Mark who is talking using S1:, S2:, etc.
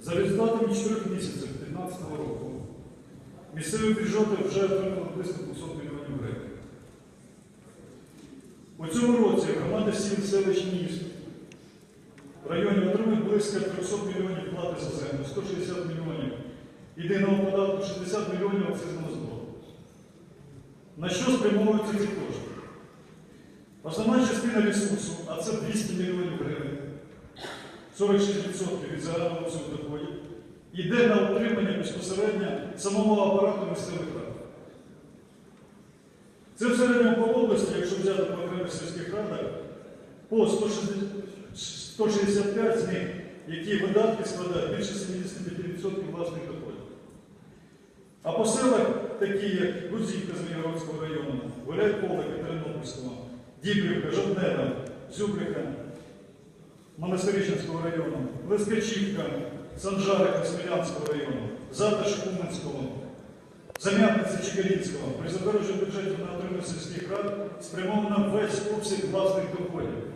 S1: За результатами 4 місяців 2015 року місцеві бюджети вже отримали близько 200 мільйонів гривень. У цьому році громади сіл селищ міст в районі отримують близько 300 мільйонів плати за землю, 160 мільйонів єдиного податку, 60 мільйонів акцизного збору. На що спрямовуються ці кошти? Основна частина ресурсу, а це 200 мільйонів гривень, 46% від загального цього доходів, йде на утримання безпосередньо самого апарату місцевих рад. Це в середньому по області, якщо взяти по окремих сільських радах, по 165 з них, які видатки складають більше 75% власних доходів. А по селах, такі як Гузівка Звенігородського району, Гуляй-Поле Тернопільського, Дібрівка, Жовтнева, Зюбрика, Монастирищенського району, Лискачівка, Санжарика Смілянського району, Заташ Уманського, Зам'ятниці Чекалінського. При затвердженні бюджетів на отримання сільських рад спрямовано весь обсяг власних доходів.